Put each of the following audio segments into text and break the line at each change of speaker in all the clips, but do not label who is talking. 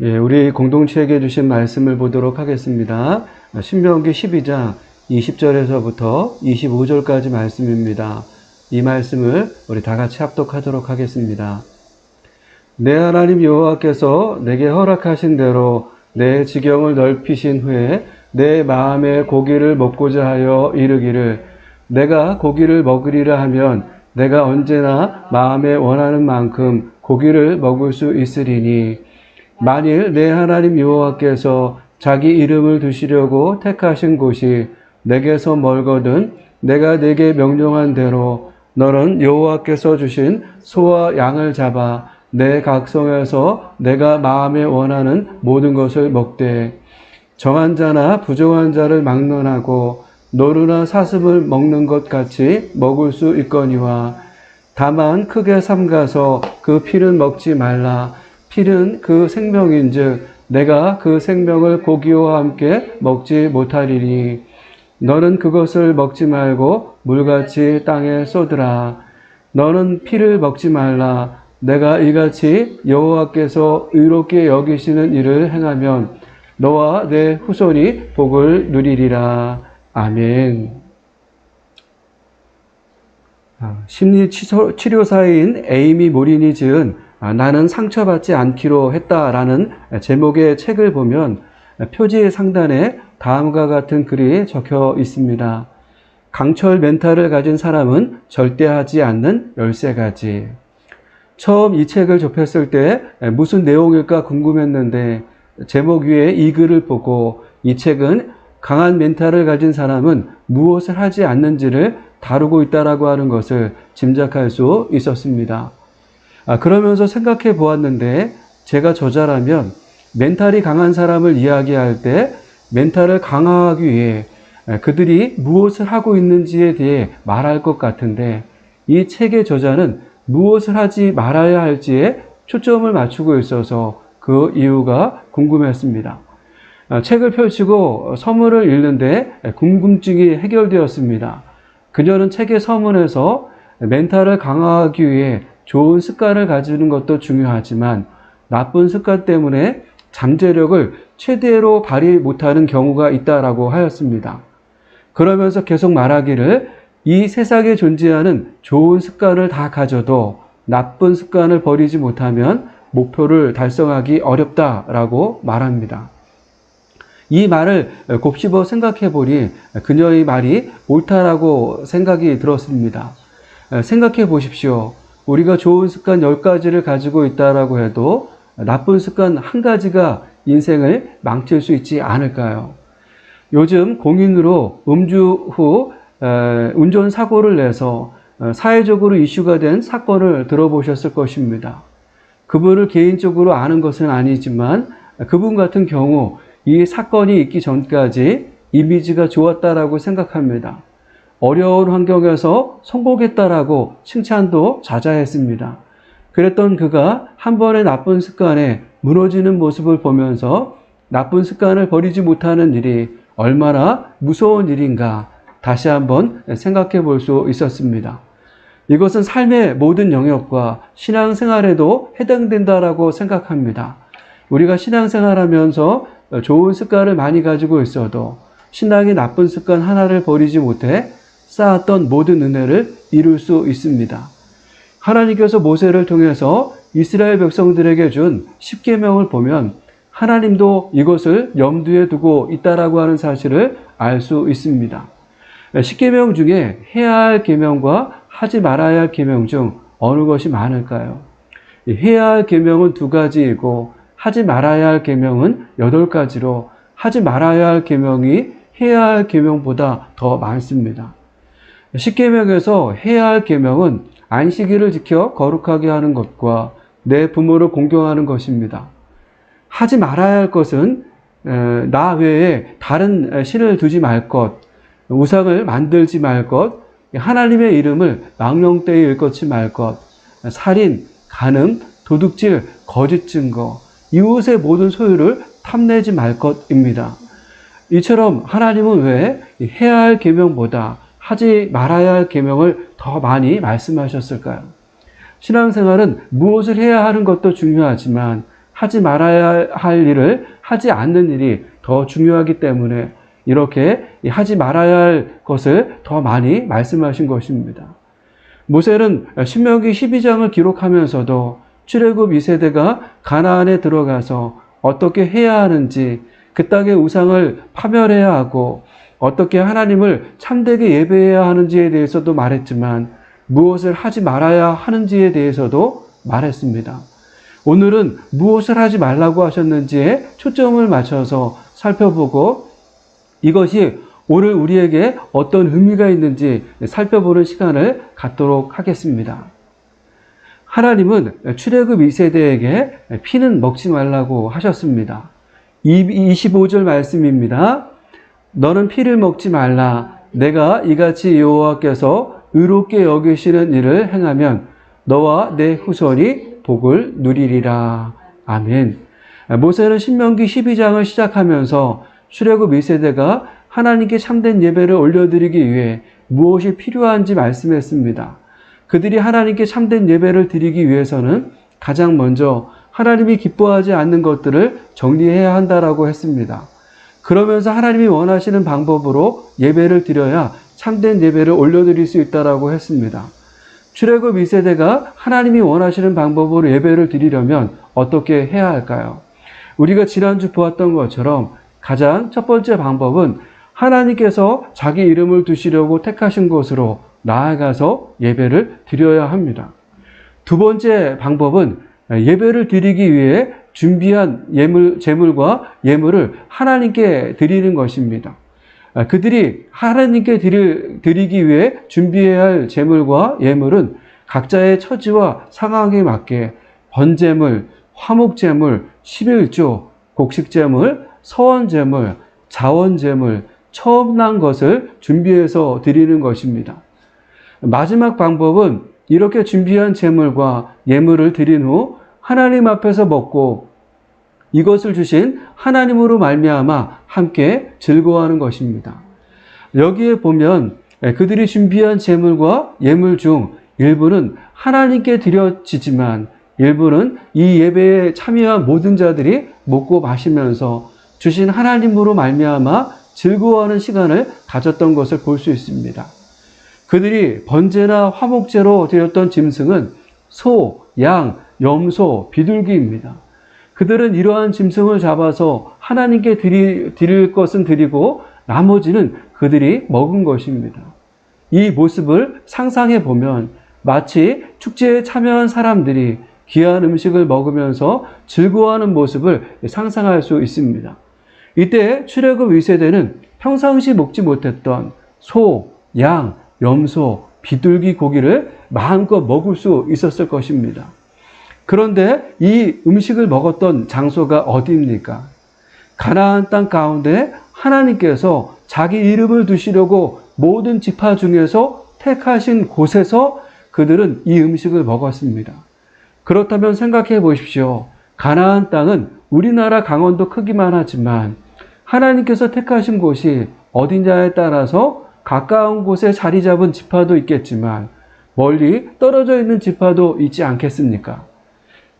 예, 우리 공동체에게 주신 말씀을 보도록 하겠습니다. 신명기 12장 20절에서부터 25절까지 말씀입니다. 이 말씀을 우리 다 같이 합독하도록 하겠습니다. 내 하나님 여호와께서 내게 허락하신 대로 내 지경을 넓히신 후에 내 마음에 고기를 먹고자 하여 이르기를 내가 고기를 먹으리라 하면 내가 언제나 마음에 원하는 만큼 고기를 먹을 수 있으리니 만일 내 하나님 여호와께서 자기 이름을 두시려고 택하신 곳이 내게서 멀거든 내가 내게 명령한 대로 너는 여호와께서 주신 소와 양을 잡아 내 각성에서 내가 마음에 원하는 모든 것을 먹되 정한 자나 부정한 자를 막론하고 노루나 사슴을 먹는 것 같이 먹을 수 있거니와 다만 크게 삼가서 그 피는 먹지 말라 필은 그 생명인즉 내가 그 생명을 고기와 함께 먹지 못하리니 너는 그것을 먹지 말고 물같이 땅에 쏟으라. 너는 피를 먹지 말라. 내가 이같이 여호와께서 의롭게 여기시는 일을 행하면 너와 내 후손이 복을 누리리라. 아멘. 아, 심리 치료- 치료사인 에이미 모린이 지은 아, 나는 상처받지 않기로 했다라는 제목의 책을 보면 표지 상단에 다음과 같은 글이 적혀 있습니다. 강철 멘탈을 가진 사람은 절대 하지 않는 13가지. 처음 이 책을 접했을 때 무슨 내용일까 궁금했는데 제목 위에 이 글을 보고 이 책은 강한 멘탈을 가진 사람은 무엇을 하지 않는지를 다루고 있다라고 하는 것을 짐작할 수 있었습니다. 아, 그러면서 생각해 보았는데 제가 저자라면 멘탈이 강한 사람을 이야기할 때 멘탈을 강화하기 위해 그들이 무엇을 하고 있는지에 대해 말할 것 같은데 이 책의 저자는 무엇을 하지 말아야 할지에 초점을 맞추고 있어서 그 이유가 궁금했습니다. 아, 책을 펼치고 서문을 읽는데 궁금증이 해결되었습니다. 그녀는 책의 서문에서 멘탈을 강화하기 위해 좋은 습관을 가지는 것도 중요하지만 나쁜 습관 때문에 잠재력을 최대로 발휘 못하는 경우가 있다라고 하였습니다. 그러면서 계속 말하기를 이 세상에 존재하는 좋은 습관을 다 가져도 나쁜 습관을 버리지 못하면 목표를 달성하기 어렵다라고 말합니다. 이 말을 곱씹어 생각해 보니 그녀의 말이 옳다라고 생각이 들었습니다. 생각해 보십시오. 우리가 좋은 습관 10가지를 가지고 있다라고 해도 나쁜 습관 한 가지가 인생을 망칠 수 있지 않을까요? 요즘 공인으로 음주 후 에, 운전 사고를 내서 어, 사회적으로 이슈가 된 사건을 들어보셨을 것입니다. 그분을 개인적으로 아는 것은 아니지만 그분 같은 경우 이 사건이 있기 전까지 이미지가 좋았다라고 생각합니다. 어려운 환경에서 성공했다라고 칭찬도 자자했습니다. 그랬던 그가 한 번의 나쁜 습관에 무너지는 모습을 보면서 나쁜 습관을 버리지 못하는 일이 얼마나 무서운 일인가 다시 한번 생각해 볼 수 있었습니다. 이것은 삶의 모든 영역과 신앙생활에도 해당된다라고 생각합니다. 우리가 신앙생활하면서 좋은 습관을 많이 가지고 있어도 신앙의 나쁜 습관 하나를 버리지 못해 쌓았던 모든 은혜를 이룰 수 있습니다. 하나님께서 모세를 통해서 이스라엘 백성들에게 준 10계명을 보면 하나님도 이것을 염두에 두고 있다라고 하는 사실을 알 수 있습니다. 10계명 중에 해야 할 계명과 하지 말아야 할 계명 중 어느 것이 많을까요? 해야 할 계명은 두 가지이고 하지 말아야 할 계명은 여덟 가지로 하지 말아야 할 계명이 해야 할 계명보다 더 많습니다. 10계명에서 해야 할 계명은 안식일을 지켜 거룩하게 하는 것과 내 부모를 공경하는 것입니다. 하지 말아야 할 것은 나 외에 다른 신을 두지 말 것, 우상을 만들지 말 것, 하나님의 이름을 망령되이 일컫지 말 것, 살인, 간음, 도둑질, 거짓 증거, 이웃의 모든 소유를 탐내지 말 것입니다. 이처럼 하나님은 왜 해야 할 계명보다 하지 말아야 할 계명을 더 많이 말씀하셨을까요? 신앙생활은 무엇을 해야 하는 것도 중요하지만 하지 말아야 할 일을 하지 않는 일이 더 중요하기 때문에 이렇게 이 하지 말아야 할 것을 더 많이 말씀하신 것입니다. 모세는 신명기 12장을 기록하면서도 출애굽 2세대가 가나안에 들어가서 어떻게 해야 하는지 그 땅의 우상을 파멸해야 하고 어떻게 하나님을 참되게 예배해야 하는지에 대해서도 말했지만 무엇을 하지 말아야 하는지에 대해서도 말했습니다. 오늘은 무엇을 하지 말라고 하셨는지에 초점을 맞춰서 살펴보고 이것이 오늘 우리에게 어떤 의미가 있는지 살펴보는 시간을 갖도록 하겠습니다. 하나님은 출애굽 2세대에게 피는 먹지 말라고 하셨습니다. 25절 말씀입니다. 너는 피를 먹지 말라. 내가 이같이 여호와께서 의롭게 여기시는 일을 행하면 너와 내 후손이 복을 누리리라. 아멘. 모세는 신명기 12장을 시작하면서 출애굽 2세대가 하나님께 참된 예배를 올려드리기 위해 무엇이 필요한지 말씀했습니다. 그들이 하나님께 참된 예배를 드리기 위해서는 가장 먼저 하나님이 기뻐하지 않는 것들을 정리해야 한다라고 했습니다. 그러면서 하나님이 원하시는 방법으로 예배를 드려야 참된 예배를 올려드릴 수 있다라고 했습니다. 출애굽 2세대가 하나님이 원하시는 방법으로 예배를 드리려면 어떻게 해야 할까요? 우리가 지난주 보았던 것처럼 가장 첫 번째 방법은 하나님께서 자기 이름을 두시려고 택하신 곳으로 나아가서 예배를 드려야 합니다. 두 번째 방법은 예배를 드리기 위해 준비한 예물, 재물과 예물을 하나님께 드리는 것입니다. 그들이 하나님께 드릴, 드리기 위해 준비해야 할 재물과 예물은 각자의 처지와 상황에 맞게 번제물, 화목제물, 11조, 곡식제물, 서원제물, 자원제물, 처음 난 것을 준비해서 드리는 것입니다. 마지막 방법은 이렇게 준비한 제물과 예물을 드린 후 하나님 앞에서 먹고 이것을 주신 하나님으로 말미암아 함께 즐거워하는 것입니다. 여기에 보면 그들이 준비한 제물과 예물 중 일부는 하나님께 드려지지만 일부는 이 예배에 참여한 모든 자들이 먹고 마시면서 주신 하나님으로 말미암아 즐거워하는 시간을 가졌던 것을 볼 수 있습니다. 그들이 번제나 화목제로 드렸던 짐승은 소, 양, 염소, 비둘기입니다. 그들은 이러한 짐승을 잡아서 하나님께 드리, 드릴 것은 드리고 나머지는 그들이 먹은 것입니다. 이 모습을 상상해 보면 마치 축제에 참여한 사람들이 귀한 음식을 먹으면서 즐거워하는 모습을 상상할 수 있습니다. 이때 출애굽 2세대는 평상시 먹지 못했던 소, 양, 염소, 비둘기 고기를 마음껏 먹을 수 있었을 것입니다. 그런데 이 음식을 먹었던 장소가 어디입니까? 가나안 땅 가운데 하나님께서 자기 이름을 두시려고 모든 지파 중에서 택하신 곳에서 그들은 이 음식을 먹었습니다. 그렇다면 생각해 보십시오. 가나안 땅은 우리나라 강원도 크기만 하지만 하나님께서 택하신 곳이 어디냐에 따라서 가까운 곳에 자리 잡은 지파도 있겠지만 멀리 떨어져 있는 지파도 있지 않겠습니까?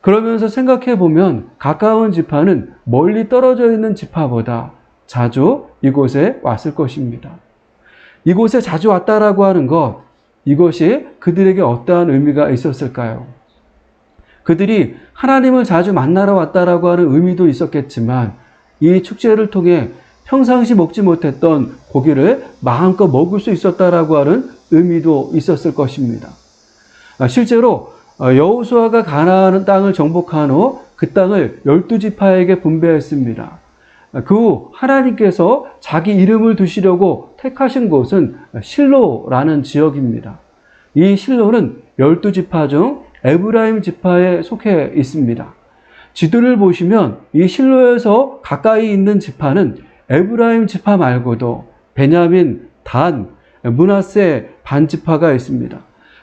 그러면서 생각해 보면 가까운 지파는 멀리 떨어져 있는 지파보다 자주 이곳에 왔을 것입니다. 이곳에 자주 왔다라고 하는 것, 이것이 그들에게 어떠한 의미가 있었을까요? 그들이 하나님을 자주 만나러 왔다라고 하는 의미도 있었겠지만 이 축제를 통해 평상시 먹지 못했던 고기를 마음껏 먹을 수 있었다라고 하는 의미도 있었을 것입니다. 아, 실제로 어, 여호수아가 가나안 땅을 정복한 후 그 땅을 열두 지파에게 분배했습니다. 아, 그후 하나님께서 자기 이름을 두시려고 택하신 곳은 실로라는 지역입니다. 이 실로는 열두 지파 중 에브라임 지파에 속해 있습니다. 지도를 보시면 이 실로에서 가까이 있는 지파는 에브라임 지파 말고도 베냐민, 단, 문하세 반지파가 있습니다.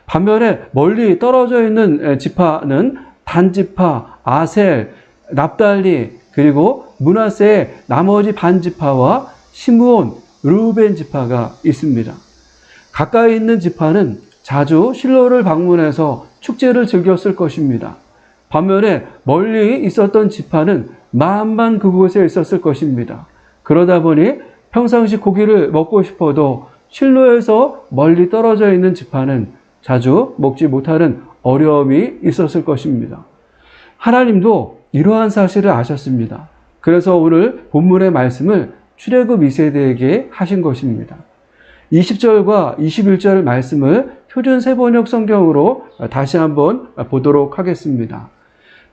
반면에 멀리 떨어져 있는 지파는 단지파, 아셀, 납달리, 그리고 문하세의 나머지 반지파와 시므온, 루벤 지파가 있습니다. 가까이 있는 지파는 자주 실로를 방문해서 축제를 즐겼을 것입니다. 반면에 멀리 있었던 지파는 마음만 그곳에 있었을 것입니다. 그러다 보니 평상시 고기를 먹고 싶어도 실로에서 멀리 떨어져 있는 지파는 자주 먹지 못하는 어려움이 있었을 것입니다. 하나님도 이러한 사실을 아셨습니다. 그래서 오늘 본문의 말씀을 출애굽 2세대에게 하신 것입니다. 20절과 21절 말씀을 표준 세번역 성경으로 다시 한번 보도록 하겠습니다.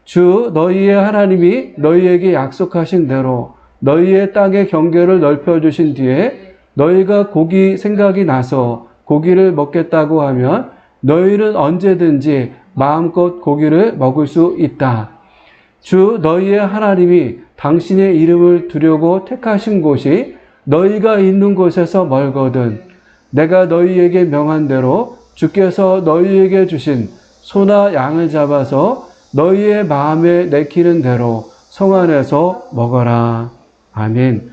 주 너희의 하나님이 너희에게 약속하신 대로 너희의 땅의 경계를 넓혀 주신 뒤에 너희가 고기 생각이 나서 고기를 먹겠다고 하면 너희는 언제든지 마음껏 고기를 먹을 수 있다. 주 너희의 하나님이 당신의 이름을 두려고 택하신 곳이 너희가 있는 곳에서 멀거든 내가 너희에게 명한 대로 주께서 너희에게 주신 소나 양을 잡아서 너희의 마음에 내키는 대로 성 안에서 먹어라. 아멘.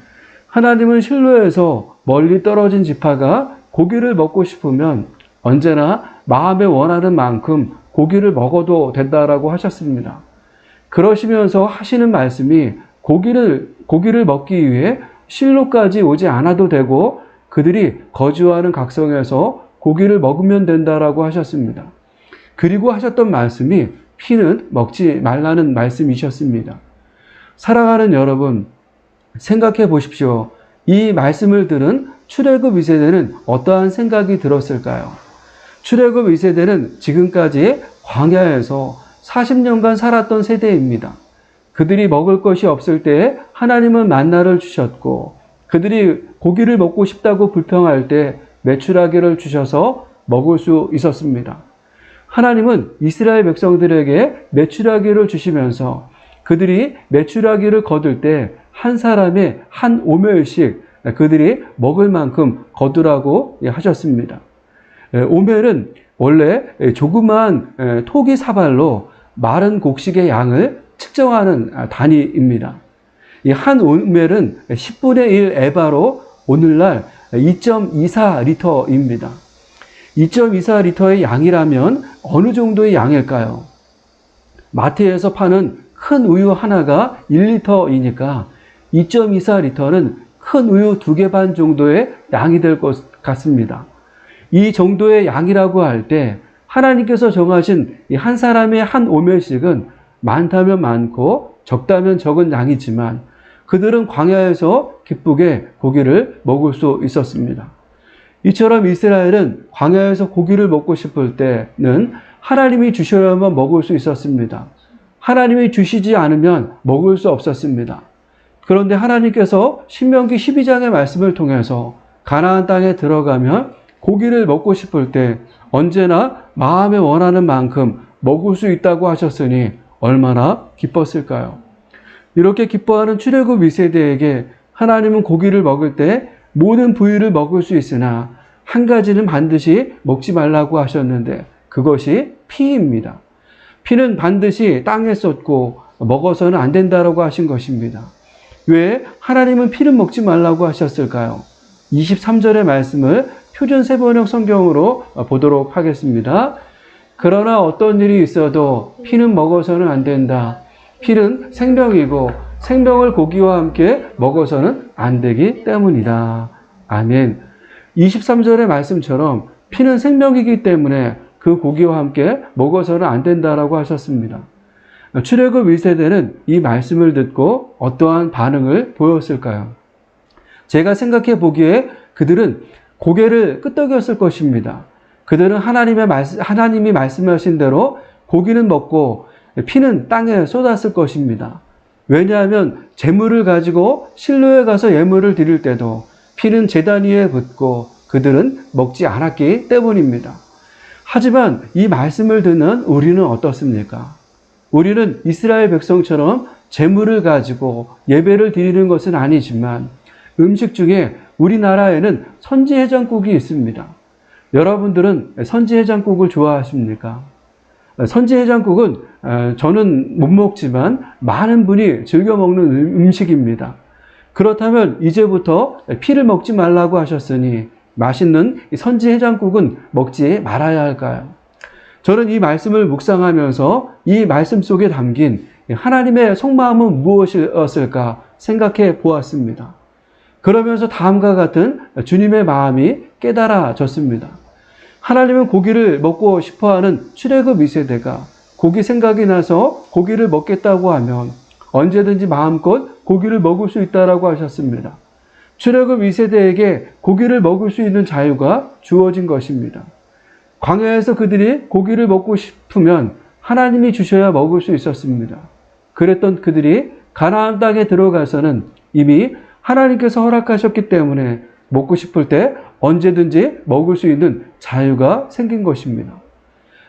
하나님은 실로에서 멀리 떨어진 지파가 고기를 먹고 싶으면 언제나 마음에 원하는 만큼 고기를 먹어도 된다라고 하셨습니다. 그러시면서 하시는 말씀이 고기를 고기를 먹기 위해 실로까지 오지 않아도 되고 그들이 거주하는 각성에서 고기를 먹으면 된다라고 하셨습니다. 그리고 하셨던 말씀이 피는 먹지 말라는 말씀이셨습니다. 사랑하는 여러분, 생각해 보십시오. 이 말씀을 들은 출애굽 2세대는 어떠한 생각이 들었을까요? 출애굽 2세대는 지금까지 광야에서 40년간 살았던 세대입니다. 그들이 먹을 것이 없을 때 하나님은 만나를 주셨고 그들이 고기를 먹고 싶다고 불평할 때 메추라기를 주셔서 먹을 수 있었습니다. 하나님은 이스라엘 백성들에게 메추라기를 주시면서 그들이 메추라기를 거둘 때 한 사람의 한 오멜씩 그들이 먹을 만큼 거두라고 하셨습니다. 오멜은 원래 조그마한 토기 사발로 마른 곡식의 양을 측정하는 단위입니다. 이 한 오멜은 10분의 1 에바로 오늘날 2.24리터입니다. 2.24리터의 양이라면 어느 정도의 양일까요? 마트에서 파는 큰 우유 하나가 1리터이니까 2.24리터는 큰 우유 두 개 반 정도의 양이 될 것 같습니다. 이 정도의 양이라고 할 때 하나님께서 정하신 이한 사람의 한 오멜씩은 많다면 많고 적다면 적은 양이지만 그들은 광야에서 기쁘게 고기를 먹을 수 있었습니다. 이처럼 이스라엘은 광야에서 고기를 먹고 싶을 때는 하나님이 주셔야만 먹을 수 있었습니다. 하나님이 주시지 않으면 먹을 수 없었습니다. 그런데 하나님께서 신명기 12장의 말씀을 통해서 가나안 땅에 들어가면 고기를 먹고 싶을 때 언제나 마음에 원하는 만큼 먹을 수 있다고 하셨으니 얼마나 기뻤을까요? 이렇게 기뻐하는 출애굽 2세대에게 하나님은 고기를 먹을 때 모든 부위를 먹을 수 있으나 한 가지는 반드시 먹지 말라고 하셨는데 그것이 피입니다. 피는 반드시 땅에 쏟고 먹어서는 안 된다라고 하신 것입니다. 왜 하나님은 피는 먹지 말라고 하셨을까요? 23절의 말씀을 표준 세번역 성경으로 보도록 하겠습니다. 그러나 어떤 일이 있어도 피는 먹어서는 안 된다. 피는 생명이고 생명을 고기와 함께 먹어서는 안 되기 때문이다. 아멘. 23절의 말씀처럼 피는 생명이기 때문에 그 고기와 함께 먹어서는 안 된다라고 하셨습니다. 출애굽 1세대는 이 말씀을 듣고 어떠한 반응을 보였을까요? 제가 생각해 보기에 그들은 고개를 끄덕였을 것입니다. 그들은 하나님의 말씀, 하나님이 말씀하신 대로 고기는 먹고 피는 땅에 쏟았을 것입니다. 왜냐하면 재물을 가지고 실로에 가서 예물을 드릴 때도 피는 제단 위에 붓고 그들은 먹지 않았기 때문입니다. 하지만 이 말씀을 듣는 우리는 어떻습니까? 우리는 이스라엘 백성처럼 재물을 가지고 예배를 드리는 것은 아니지만 음식 중에 우리나라에는 선지해장국이 있습니다. 여러분들은 선지해장국을 좋아하십니까? 선지해장국은 저는 못 먹지만 많은 분이 즐겨 먹는 음식입니다. 그렇다면 이제부터 피를 먹지 말라고 하셨으니 맛있는 선지해장국은 먹지 말아야 할까요? 저는 이 말씀을 묵상하면서 이 말씀 속에 담긴 하나님의 속마음은 무엇이었을까 생각해 보았습니다. 그러면서 다음과 같은 주님의 마음이 깨달아졌습니다. 하나님은 고기를 먹고 싶어 하는 출애굽 2세대가 고기 생각이 나서 고기를 먹겠다고 하면 언제든지 마음껏 고기를 먹을 수 있다라고 하셨습니다. 출애굽 2세대에게 고기를 먹을 수 있는 자유가 주어진 것입니다. 광야에서 그들이 고기를 먹고 싶으면 하나님이 주셔야 먹을 수 있었습니다. 그랬던 그들이 가나안 땅에 들어가서는 이미 하나님께서 허락하셨기 때문에 먹고 싶을 때 언제든지 먹을 수 있는 자유가 생긴 것입니다.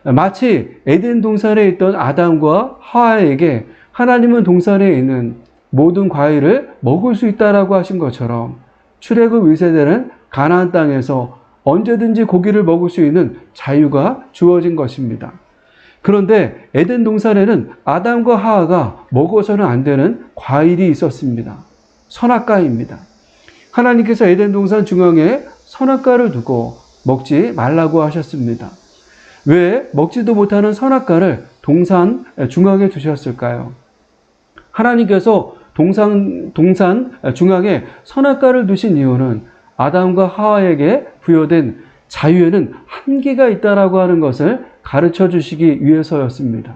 마치 에덴 동산에 있던 아담과 하와에게 하나님은 동산에 있는 모든 과일을 먹을 수 있다라고 하신 것처럼 출애굽 1세대는 가나안 땅에서 언제든지 고기를 먹을 수 있는 자유가 주어진 것입니다. 그런데 에덴 동산에는 아담과 하하가 먹어서는 안 되는 과일이 있었습니다. 선악과입니다. 하나님께서 에덴 동산 중앙에 선악과를 두고 먹지 말라고 하셨습니다. 왜 먹지도 못하는 선악과를 동산 중앙에 두셨을까요? 하나님께서 동산, 동산 중앙에 선악과를 두신 이유는 아담과 하와에게 부여된 자유에는 한계가 있다라고 하는 것을 가르쳐 주시기 위해서였습니다.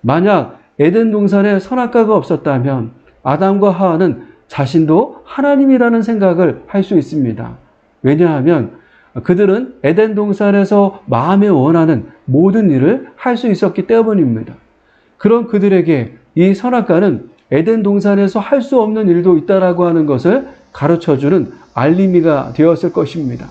만약 에덴 동산에 선악과가 없었다면 아담과 하와는 자신도 하나님이라는 생각을 할 수 있습니다. 왜냐하면 그들은 에덴 동산에서 마음에 원하는 모든 일을 할 수 있었기 때문입니다. 그런 그들에게 이 선악과는 에덴 동산에서 할 수 없는 일도 있다라고 하는 것을 가르쳐 주는 알림이가 되었을 것입니다.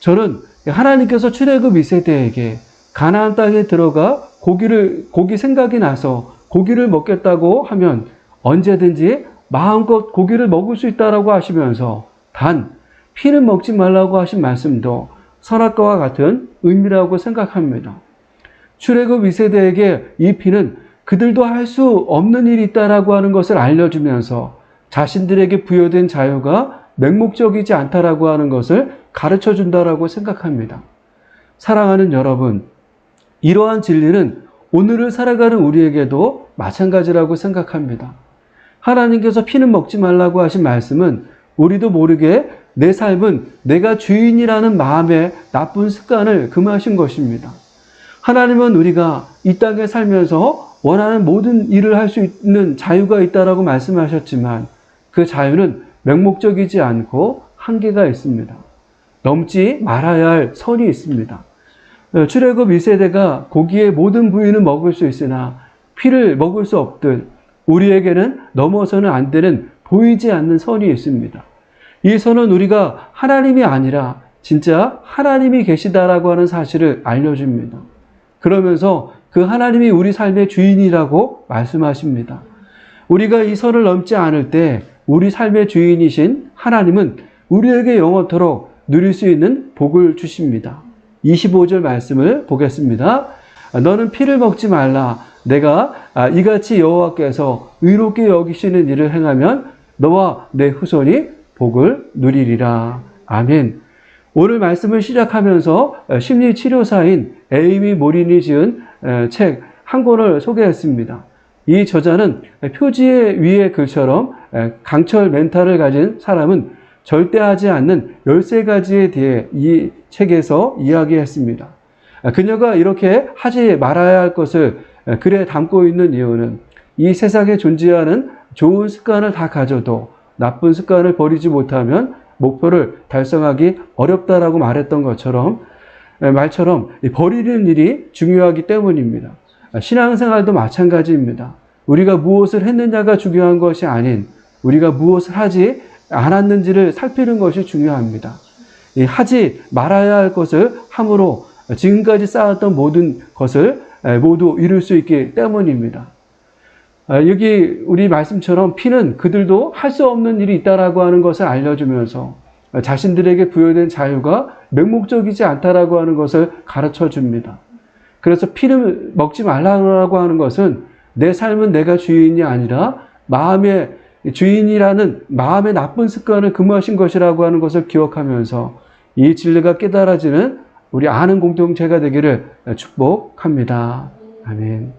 저는 하나님께서 출애굽 2세대에게 가나안 땅에 들어가 고기를 고기 생각이 나서 고기를 먹겠다고 하면 언제든지 마음껏 고기를 먹을 수 있다라고 하시면서 단 피는 먹지 말라고 하신 말씀도 선악과와 같은 의미라고 생각합니다. 출애굽 2세대에게 이 피는 그들도 할 수 없는 일이 있다라고 하는 것을 알려주면서 자신들에게 부여된 자유가 맹목적이지 않다라고 하는 것을 가르쳐 준다라고 생각합니다. 사랑하는 여러분, 이러한 진리는 오늘을 살아가는 우리에게도 마찬가지라고 생각합니다. 하나님께서 피는 먹지 말라고 하신 말씀은 우리도 모르게 내 삶은 내가 주인이라는 마음의 나쁜 습관을 금하신 것입니다. 하나님은 우리가 이 땅에 살면서 원하는 모든 일을 할 수 있는 자유가 있다라고 말씀하셨지만 그 자유는 맹목적이지 않고 한계가 있습니다. 넘지 말아야 할 선이 있습니다. 어, 출애굽 1세대가 고기의 모든 부위는 먹을 수 있으나 피를 먹을 수 없듯 우리에게는 넘어서는 안 되는 보이지 않는 선이 있습니다. 이 선은 우리가 하나님이 아니라 진짜 하나님이 계시다라고 하는 사실을 알려줍니다. 그러면서 그 하나님이 우리 삶의 주인이라고 말씀하십니다. 우리가 이 선을 넘지 않을 때 우리 삶의 주인이신 하나님은 우리에게 영원토록 누릴 수 있는 복을 주십니다. 25절 말씀을 보겠습니다. 너는 피를 먹지 말라. 내가 아, 이같이 여호와께서 의롭게 여기시는 일을 행하면 너와 내 후손이 복을 누리리라. 아멘. 오늘 말씀을 시작하면서 심리치료사인 에이미 모린이 지은 책 한 권을 소개했습니다. 이 저자는 표지 위의 글처럼 강철 멘탈을 가진 사람은 절대 하지 않는 13가지에 대해 이 책에서 이야기했습니다. 그녀가 이렇게 하지 말아야 할 것을 글에 담고 있는 이유는 이 세상에 존재하는 좋은 습관을 다 가져도 나쁜 습관을 버리지 못하면 목표를 달성하기 어렵다라고 말했던 것처럼 말처럼 버리는 일이 중요하기 때문입니다. 신앙생활도 마찬가지입니다. 우리가 무엇을 했느냐가 중요한 것이 아닌 우리가 무엇을 하지 않았는지를 살피는 것이 중요합니다. 하지 말아야 할 것을 함으로 지금까지 쌓았던 모든 것을 모두 이룰 수 있기 때문입니다. 여기 우리 말씀처럼 피는 그들도 할 수 없는 일이 있다라고 하는 것을 알려주면서 자신들에게 부여된 자유가 맹목적이지 않다라고 하는 것을 가르쳐 줍니다. 그래서 피를 먹지 말라고 하는 것은 내 삶은 내가 주인이 아니라 마음의 주인이라는 마음의 나쁜 습관을 금하신 것이라고 하는 것을 기억하면서 이 진리가 깨달아지는 우리 아는 공동체가 되기를 축복합니다. 아멘.